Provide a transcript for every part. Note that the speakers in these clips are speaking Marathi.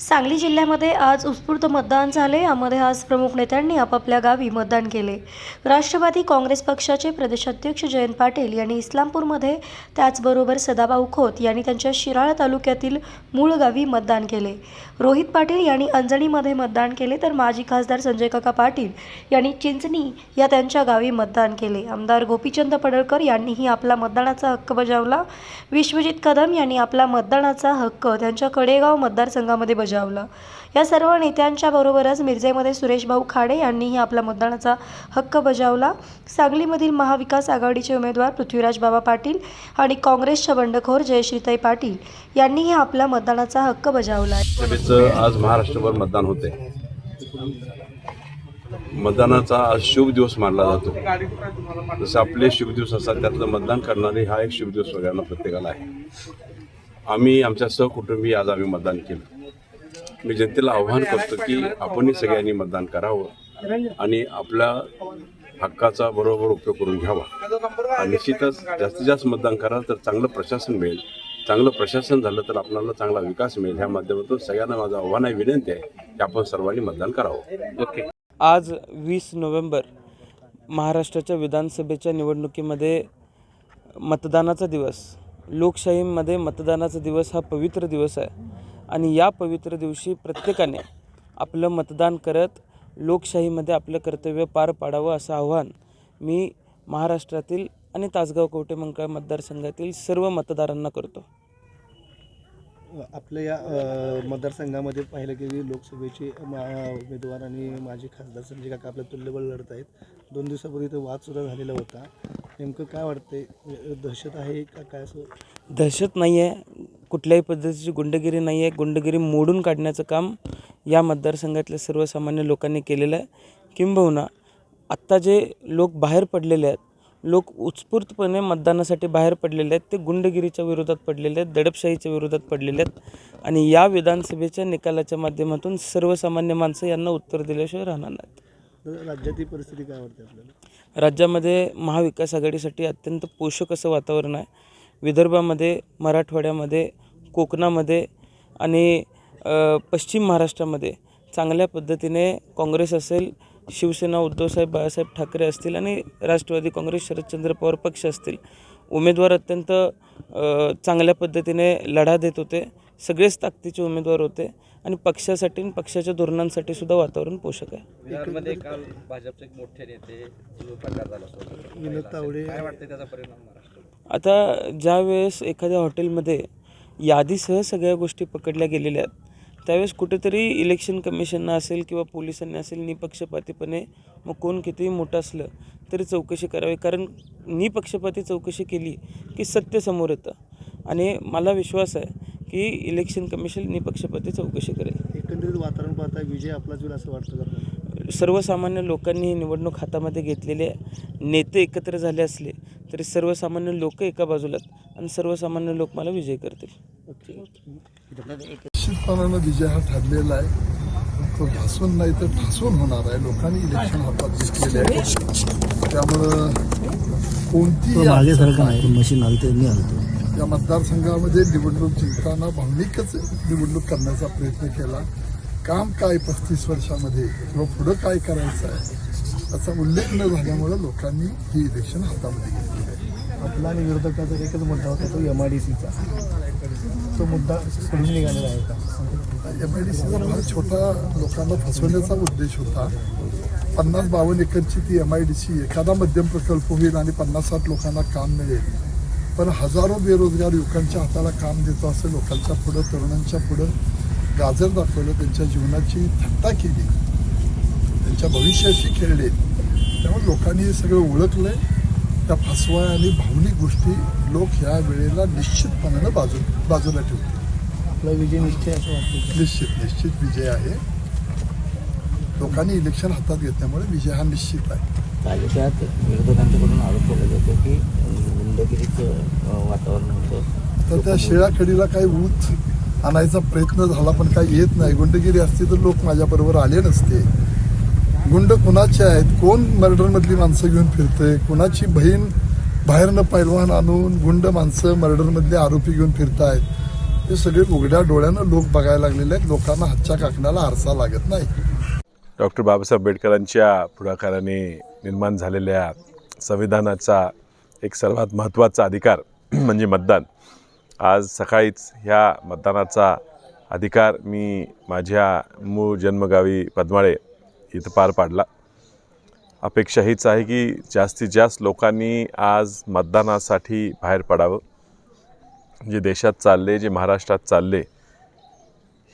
सांगली जिल्ह्यामध्ये आज उत्स्फूर्त मतदान झाले. यामध्ये आज प्रमुख नेत्यांनी आपापल्या गावी मतदान केले. राष्ट्रवादी काँग्रेस पक्षाचे प्रदेशाध्यक्ष जयंत पाटील यांनी इस्लामपूरमध्ये त्याचबरोबर सदाभाऊ खोत यांनी त्यांच्या शिराळा तालुक्यातील मूळ गावी मतदान केले. रोहित पाटील यांनी अंजणीमध्ये मतदान केले तर माजी खासदार संजय काका पाटील यांनी चिंचणी या त्यांच्या गावी मतदान केले. आमदार गोपीचंद पडळकर यांनीही आपला मतदानाचा हक्क बजावला. विश्वजित कदम यांनी आपला मतदानाचा हक्क त्यांच्या कडेगाव मतदारसंघामध्ये बजावला. या सर्व नेत्यांच्या बरोबरच मिरजेमध्ये सुरेशभाऊ खाडे यांनीही आपला मतदानाचा हक्क बजावला. सांगलीमधील महाविकास आघाडीचे उमेदवार पृथ्वीराज बाबा पाटील आणि काँग्रेसच्या बंडखोर जयश्रीताई पाटील यांनीही आपला मतदानाचा हक्क बजावला. आज महाराष्ट्रभर मतदान होते मतदानाचा आज शुभ दिवस मानला जातो. जसं आपले शुभ दिवस असतात त्यातलं मतदान करणारे हा एक शुभ दिवस सगळ्यांना प्रत्येकाला आहे. आम्ही आमच्या सहकुटुंबी आज आम्ही मतदान केलं. मी जनतेला आव्हान करतो की आपणही सगळ्यांनी मतदान करावं आणि आपल्या हक्काचा बरोबर उपयोग करून घ्यावा. आणि निश्चितच जास्तीत जास्त मतदान कराल तर चांगलं प्रशासन मिळेल. चांगलं प्रशासन झालं तर आपल्याला चांगला विकास मिळेल. ह्या माध्यमातून सगळ्यांना माझं आव्हान आहे विनंती आहे की आपण सर्वांनी मतदान करावं. ओके. आज वीस नोव्हेंबर महाराष्ट्राच्या विधानसभेच्या निवडणुकीमध्ये मतदानाचा दिवस. लोकशाहीमध्ये मतदानाचा दिवस हा पवित्र दिवस आहे. आणि या पवित्र दिवशी प्रत्येकाने आपलं मतदान करत लोकशाहीमध्ये आपलं कर्तव्य पार पाडावं असं आव्हान मी महाराष्ट्रातील आणि तासगाव कवटेमंकाळ मतदारसंघातील सर्व मतदारांना करतो. आपल्या या मतदारसंघामध्ये पाहिलं गेली लोकसभेचे मा- उमेदवार आणि माजी खासदार संजय काका आपल्या तुल्यबळ लढत आहेत. दोन दिवसापूर्वी तो वाद सुद्धा झालेला होता. नेमकं काय वाटतंय? दहशत आहे का काय असं? दहशत नाही आहे कुठल्याही पद्धतीची गुंडगिरी नाही आहे. गुंडगिरी मोडून काढण्याचं काम या मतदारसंघातल्या सर्वसामान्य लोकांनी केलेलं आहे. किंबहुना आत्ता जे लोक बाहेर पडलेले आहेत लोक उत्स्फूर्तपणे मतदानासाठी बाहेर पडलेले आहेत ते गुंडगिरीच्या विरोधात पडलेले आहेत दडपशाहीच्या विरोधात पडलेले आहेत. आणि या विधानसभेच्या निकालाच्या माध्यमातून सर्वसामान्य माणसं यांना उत्तर दिल्याशिवाय राहणार नाहीत. राज्यातील परिस्थिती काय वाटते आपल्याला? राज्यामध्ये महाविकास आघाडीसाठी अत्यंत पोषक असं वातावरण आहे. विदर्भामध्ये मराठवाड्यामध्ये कोकणामध्ये आणि पश्चिम महाराष्ट्रामध्ये चांगल्या पद्धतीने काँग्रेस असेल शिवसेना उद्धवसाहेब बाळासाहेब ठाकरे असतील आणि राष्ट्रवादी काँग्रेस शरदचंद्र पवार पक्ष असतील उमेदवार अत्यंत चांगल्या पद्धतीने लढा देत होते. सगळेच ताकदीचे उमेदवार होते आणि पक्षासाठी आणि पक्षाच्या धोरणांसाठी सुद्धा वातावरण पोषक आहे. बिहारमध्ये काल भाजपचे एक मोठे नेते झाला आता ज्या वेळेस एखाद्या हॉटेलमध्ये यादीसह सगळ्या गोष्टी पकडल्या गेलेल्या आहेत त्यावेळेस कुठेतरी इलेक्शन कमिशननं असेल किंवा पोलिसांनी असेल निपक्षपातीपणे मग कोण कितीही मोठं असलं तरी चौकशी करावी. कारण निपक्षपाती चौकशी केली की सत्य समोर येतं. आणि मला विश्वास आहे की इलेक्शन कमिशन निपक्षपाती चौकशी करेल. एकंदरीत वातावरण पाहता विजय आपलाच होईल असं वाटतं सर्वसामान्य लोकांनी ही निवडणूक हातामध्ये घेतलेली आहे नेते एकत्र झाले असले तरी सर्वसामान्य लोक एका बाजूला आणि सर्वसामान्य लोक मला विजय करतील. निश्चितपणानं विजय हा ठरलेला आहे. तो घासून नाही तर ठासून होणार आहे. लोकांनी इलेक्शन हातात घेतलेले आहे त्यामुळं कोणती मागे सारखं नाही. मशीन हलते मी हलतो या मतदारसंघामध्ये निवडणूक जिंकताना भावनिकच निवडणूक करण्याचा प्रयत्न केला. काम काय पस्तीस वर्षामध्ये? किंवा पुढं काय करायचं आहे? याचा उल्लेख न झाल्यामुळं लोकांनी ही इलेक्शन हातामध्ये घेतली आहे. आपला आणि विरोधकाचा एकच मुद्दा होता तो एम आय डी सीचा तो मुद्दा सोडून निघालेला आहे का? एम आय डी सीचा फार छोटा लोकांना फसवण्याचा उद्देश होता. पन्नास बावन्न एकरची ती एम आय डी सी एखादा मध्यम प्रकल्प होईल आणि पन्नास साठ लोकांना काम मिळेल. पण हजारो बेरोजगार युवकांच्या हाताला काम देतो असं लोकांच्या पुढं तरुणांच्या पुढं गाजर दाखवलं त्यांच्या जीवनाची थट्टा केली. त्यांच्या भविष्याशी खेळले. त्यामुळे लोकांनी हे सगळं ओळखलंय. त्या फसवा आणि भावनिक गोष्टी लोक ह्या वेळेला निश्चितपणानं बाजू बाजूला ठेवतील आपला विजय निश्चय असं वाटतं. निश्चित निश्चित विजय आहे. लोकांनी इलेक्शन हातात घेतल्यामुळे विजय हा निश्चित आहे. तालुक्यात विरोधकांच्याकडून आरोप केला जातो की गुंडगिरीचं वातावरण होतं. तर त्या शिळाकडीला काही ऊत आणायचा प्रयत्न झाला पण काही येत नाही. गुंडगिरी असती तर लोक माझ्याबरोबर आले नसते. गुंड कुणाचे आहेत? कोण मर्डरमधली माणसं घेऊन फिरते कुणाची बहीण बाहेरनं पैलवान आणून गुंड माणसं मर्डरमधले आरोपी घेऊन फिरतायत? हे सगळे उघड्या डोळ्यानं लोक बघायला लागलेले आहेत. लोकांना हातच्या काकणाला आरसा लागत नाही. डॉक्टर बाबासाहेब आंबेडकरांच्या पुढाकाराने निर्माण झालेल्या संविधानाचा एक सर्वात महत्त्वाचा अधिकार म्हणजे मतदान. आज सकाळीच ह्या मतदानाचा अधिकार मी माझ्या मूळ जन्मगावी पद्माळे इथं पार पाडला. अपेक्षा हीच आहे की जास्तीत जास्त लोकांनी आज मतदानासाठी बाहेर पडावं. जे देशात चालले जे महाराष्ट्रात चालले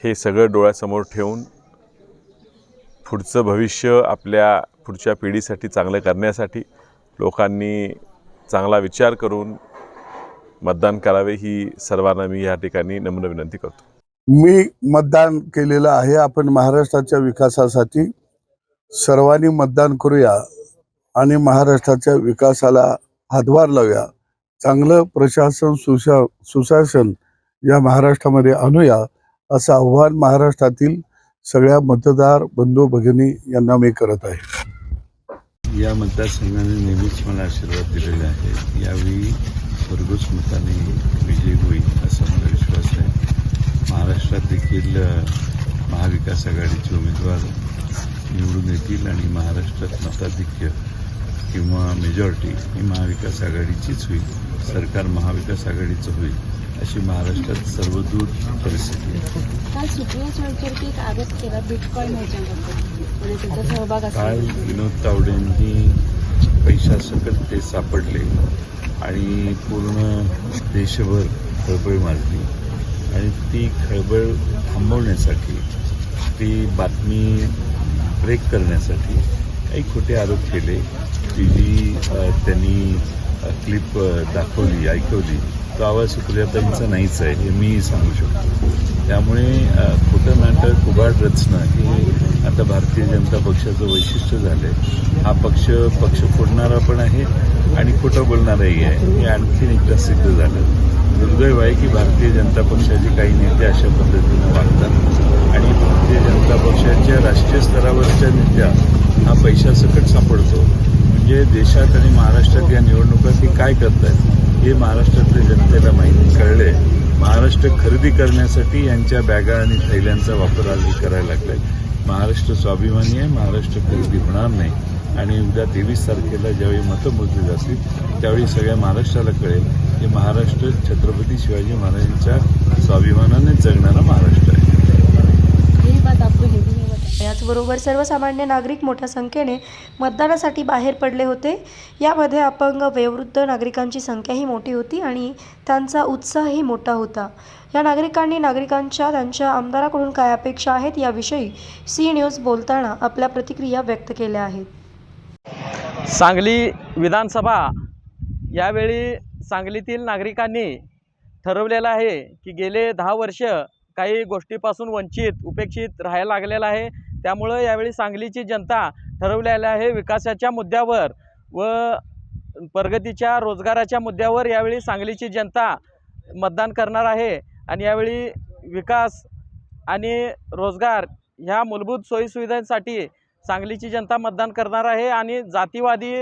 हे सगळं डोळ्यासमोर ठेवून पुढचं भविष्य आपल्या पुढच्या पिढीसाठी चांगलं करण्यासाठी लोकांनी चांगला विचार करून मतदान करावे ही सर्वांना मी या ठिकाणी नम्र विनंती करतो. मी मतदान केलेलं आहे. आपण महाराष्ट्राच्या विकासासाठी सर्वांनी मतदान करूया आणि महाराष्ट्राच्या विकासाला हातभार लावूया. चांगलं प्रशासन सुशा सुशासन या महाराष्ट्रामध्ये आणूया असं आव्हान महाराष्ट्रातील सगळ्या मतदार बंधू भगिनी यांना मी करत आहे. या मतदारसंघाने नेहमीच मला आशीर्वाद दिलेला आहे. यावेळी भरघोस मताने विजयी होईल असा मला विश्वास आहे. महाराष्ट्रात देखील महाविकास आघाडीचे उमेदवार निवडून येतील आणि महाराष्ट्रात मताधिक्य किंवा मेजॉरिटी ही महाविकास आघाडीचीच होईल. सरकार महाविकास आघाडीचं होईल अशी महाराष्ट्रात सर्वदूर परिस्थिती आहे. काल विनोद तावडेंनी पैशासकट ते सापडले आणि पूर्ण देशभर खळबळ माजली. आणि ती खळबळ थांबवण्यासाठी ती बातमी ब्रेक करण्यासाठी काही खोटे आरोप केले. ती जी त्यांनी क्लिप दाखवली ऐकवली तो आवाज सुप्रियाताईंचा नाहीच आहे हे मी सांगू शकतो. त्यामुळे खोटं नाटक उघाड रचणं हे आता भारतीय जनता पक्षाचं वैशिष्ट्य झालं आहे हा पक्ष पक्ष फोडणारा पण आहे आणि खोटं बोलणाराही आहे. हे आणखीन एकदा सिद्ध झालं. दुर्दैव आहे की भारतीय जनता पक्षाचे काही नेते अशा पद्धतीनं वागतात. आणि भारतीय जनता पक्षाच्या राष्ट्रीय स्तरावरच्या नेत्या हा पैशासकट सापडतो. म्हणजे देशात आणि महाराष्ट्रात या निवडणुका ते काय करतायत हे महाराष्ट्रातल्या जनतेला माहिती कळले महाराष्ट्र खरेदी करण्यासाठी यांच्या बॅगा आणि थैल्यांचा वापर आज करायला लागलाय. महाराष्ट्र स्वाभिमानी आहे महाराष्ट्र खरेदी होणार नाही. आणि उद्या तेवीस तारखेला ज्यावेळी मतं मोजली जातील त्यावेळी सगळ्या महाराष्ट्राला कळेल की महाराष्ट्र छत्रपती शिवाजी महाराजांच्या स्वाभिमानाने जगणारा महाराष्ट्र आहे. याचबरोबर सर्वसामान्य नागरिक मोठ्या संख्येने मतदानासाठी बाहेर पडले होते. यामध्ये अपंग वयोवृद्ध नागरिकांची संख्याही मोठी होती आणि त्यांचा उत्साहही मोठा होता. या नागरिकांनी नागरिकांच्या त्यांच्या आमदाराकडून काय अपेक्षा आहेत याविषयी सी न्यूज बोलताना आपल्या प्रतिक्रिया व्यक्त केल्या आहेत. सांगली विधानसभा यावेळी सांगलीतील नागरिकांनी ठरवलेलं आहे की गेले दहा वर्ष काही गोष्टीपासून वंचित उपेक्षित राहायला लागलेला आहे. त्यामुळं यावेळी सांगलीची जनता ठरवलेली आहे विकासाच्या मुद्द्यावर व प्रगतीच्या रोजगाराच्या मुद्द्यावर यावेळी सांगलीची जनता मतदान करणार आहे. आणि यावेळी विकास आणि रोजगार ह्या मूलभूत सोयीसुविधांसाठी सांगलीची जनता मतदान करणार आहे आणि जातीवादी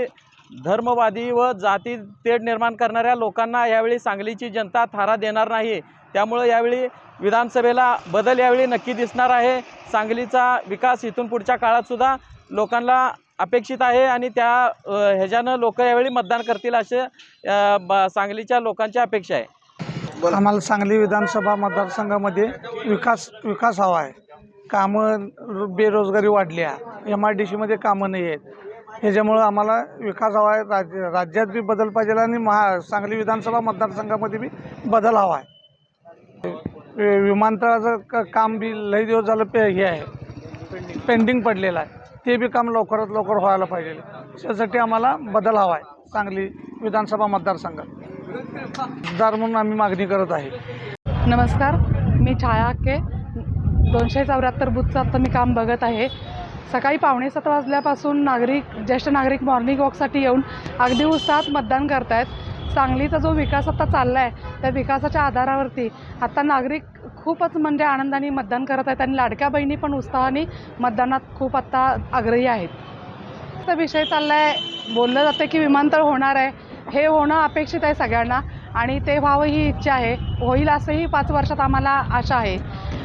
धर्मवादी व जाती तेढ निर्माण करणाऱ्या लोकांना यावेळी सांगलीची जनता थारा देणार नाही. त्यामुळं यावेळी विधानसभेला बदल यावेळी नक्की दिसणार आहे. सांगलीचा विकास इथून पुढच्या काळातसुद्धा लोकांना अपेक्षित आहे आणि त्या ह्याच्यानं लोक यावेळी मतदान करतील असे सांगलीच्या लोकांची अपेक्षा आहे. आम्हाला सांगली विधानसभा मतदारसंघामध्ये विकास विकास हवा आहे. कामं बेरोजगारी वाढली आहे. एम आय डी सीमध्ये कामं नाही आहेत. ह्याच्यामुळं आम्हाला विकास हवा आहे. राज्य राज्यात बी बदल पाहिजे आणि महा सांगली विधानसभा मतदारसंघामध्ये बी बदल हवा आहे. विमानतळाचं क काम बी लई दिवस झालं पे हे आहे. पेंडिंग पडलेलं आहे. ते बी काम लवकरात लवकर व्हायला पाहिजे. त्यासाठी आम्हाला बदल हवा आहे. सांगली विधानसभा मतदारसंघात मतदार म्हणून आम्ही मागणी करत आहे. नमस्कार. मी छाया के. दोनशे चौऱ्याहत्तर बुथचं आत्ता मी काम बघत आहे. सकाळी पावणे सात वाजल्यापासून नागरिक ज्येष्ठ नागरिक मॉर्निंग वॉकसाठी येऊन अगदी उत्साहात मतदान करत आहेत सांगलीचा जो विकास आता चालला आहे त्या विकासाच्या आधारावरती आता नागरिक खूपच म्हणजे आनंदाने मतदान करत आहेत आणि लाडक्या बहिणी पण उत्साहाने मतदानात खूप आत्ता आग्रही आहेत. तर विषय चालला आहे बोललं जातं की विमानतळ होणार आहे. हे होणं अपेक्षित आहे सगळ्यांना आणि ते व्हावं ही इच्छा आहे. होईल असंही पाच वर्षात आम्हाला आशा आहे.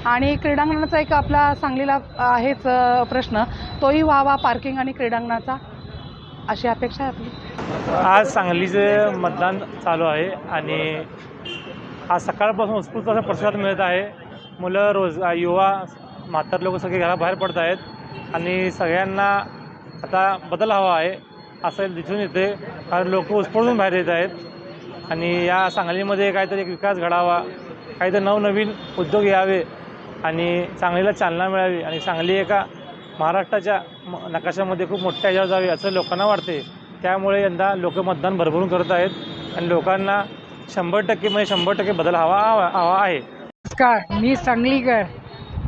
आणि क्रीडांगणाचा एक आपला सांगलीला आहेच प्रश्न तोही व्हावा पार्किंग आणि क्रीडांगणाचा. अशी अपेक्षा आहे आपली? आज सांगलीचं मतदान चालू आहे आणि आज सकाळपासून उत्स्फूर्त असा प्रतिसाद मिळत आहे. मुलं रोज युवा म्हातार लोक सगळे घराबाहेर पडत आहेत आणि सगळ्यांना आता बदल हवा आहे असं दिसून येते. कारण लोक उत्स्फूर्तून बाहेर येत आहेत आणि या सांगलीमध्ये काहीतरी एक विकास घडावा काहीतरी नवनवीन उद्योग यावे आणि सांगलीला चालना मिळावी आणि सांगली एका महाराष्ट्राच्या म- नकाशामध्ये खूप मोठ्या याच्यावर जावे असं लोकांना वाटते. त्यामुळे यंदा लोक मतदान भरभरून करत आहेत आणि लोकांना शंभर टक्के म्हणजे शंभर टक्के बदल हवा हवा आहे. नमस्कार मी सांगलीकर.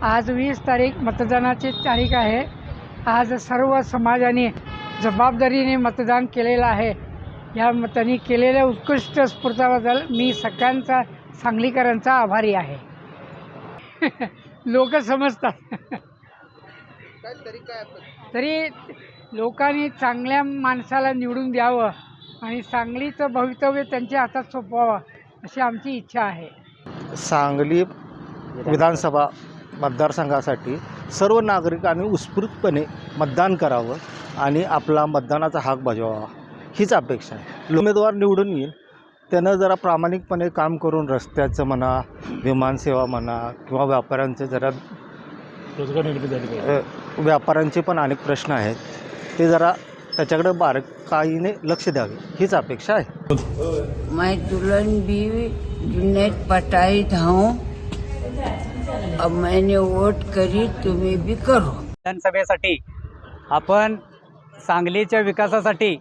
आज वीस तारीख मतदानाची तारीख आहे. आज सर्व समाजाने जबाबदारीने मतदान केलेलं आहे. या म- त्यांनी केलेल्या उत्कृष्ट स्फूर्ताबद्दल मी सगळ्यांचा सांगलीकरांचा आभारी आहे. लोक समजतात. तरी लोकांनी चांगल्या माणसाला निवडून द्यावं आणि सांगलीचं भवितव्य त्यांच्या हातात सोपवावं अशी आमची इच्छा आहे. सांगली विधानसभा मतदारसंघासाठी सर्व नागरिकांनी उत्स्फूर्तपणे मतदान करावं आणि आपला मतदानाचा हाक बजावावा. हीच अपेक्षा आहे. उमेदवार निवडून येईल. त्यानं जरा प्रामाणिकपणे काम करून रस्त्याचं म्हणा विमानसेवा म्हणा किंवा व्यापाऱ्यांचे जरा रोजगार निर्मिती झाली व्यापाऱ्यांचे पण अनेक प्रश्न आहेत. ते जरा त्याच्याकडे बारकाईने लक्ष द्यावे. हीच अपेक्षा आहे. मैं दुल्हन भी जुनेद पटाई हूँ अब मैंने वोट करी तुम्हें भी करो। विधानसभेसाठी आपण सांगलीच्या विकासासाठी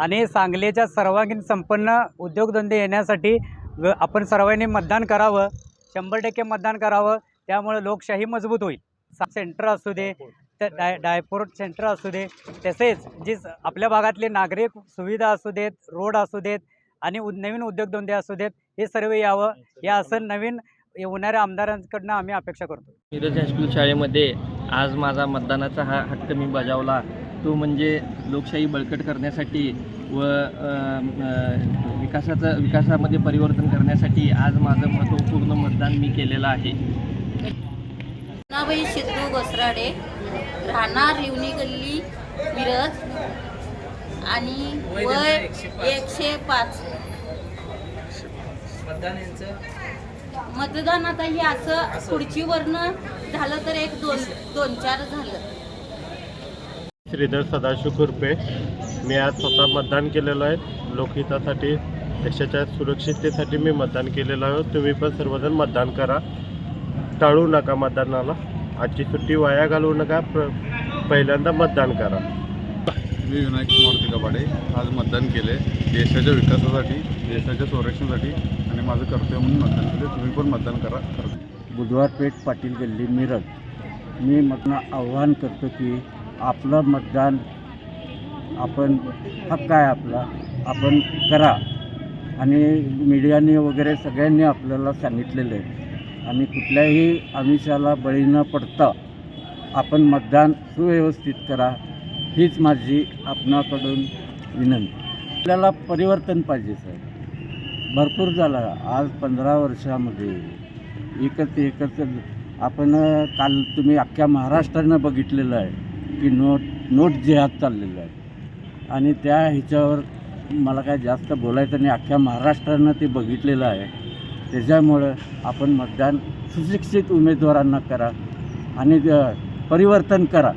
आणि सांगलीच्या सर्वांगीण संपन्न उद्योगधंदे येण्यासाठी व आपण सर्वांनी मतदान करावं. शंभर टक्के मतदान करावं. त्यामुळे लोकशाही मजबूत होईल. सेंटर असू दे तर डाय डायपोर्ट सेंटर असू दे तसेच जी आपल्या भागातले नागरिक सुविधा असू देत रोड असू देत आणि उ नवीन उद्योगधंदे असू देत हे सर्व यावं. या असं नवीन येणाऱ्या आमदारांकडनं आम्ही अपेक्षा करतो. मिरज हायस्कूल शाळेमध्ये आज माझा मतदानाचा हा हक्क मी बजावला. तो म्हणजे लोकशाही बळकट करण्यासाठी व विकासाचं विकासामध्ये परिवर्तन करण्यासाठी आज माझं महत्त्वपूर्ण मतदान मी केलेलं आहे. घोसराडे. राहणार रिवणी गल्ली मिरज आणि वय एकशे पाच. मतदान आता हे असं. खुर्चीवरनं झालं तर एक दोन दोन चार झालं. श्रीधर सदाशिव खुरपे. मी आज स्वतः मतदान केलेलं आहे. लोकहितासाठी देशाच्या सुरक्षिततेसाठी मी मतदान केलेलं आहे. तुम्ही पण सर्वजण मतदान करा. टाळू नका मतदानाला. आजची सुट्टी वाया घालवू नका. प्र पहिल्यांदा मतदान करा. मी विनायक मारुती कबाडे आज मतदान केले. देशाच्या विकासासाठी देशाच्या संरक्षणासाठी आणि माझं कर्तव्य म्हणून मतदान केले. तुम्ही पण मतदान करा. करा बुधवारपेठ पाटील गल्ली मिरज. मी मतदान आव्हान करतो की आपलं मतदान आपण हक्क आहे आपला आपण करा. आणि मीडियाने वगैरे सगळ्यांनी आपल्याला सांगितलेलं आहे. आणि कुठल्याही आमिषाला बळी न पडता आपण मतदान सुव्यवस्थित करा हीच माझी आपणाकडून विनंती. आपल्याला परिवर्तन पाहिजे सर भरपूर झालं. आज पंधरा वर्षामध्ये एकच एकच आपण काल तुम्ही अख्ख्या महाराष्ट्रानं बघितलेलं आहे की नोट नोट जिहाद चाललेलं आहे. आणि त्या ह्याच्यावर मला काय जास्त बोलायचं नाही. अख्ख्या महाराष्ट्रानं ते बघितलेलं आहे. त्याच्यामुळं आपण मतदान सुशिक्षित उमेदवारांना करा आणि परिवर्तन करा.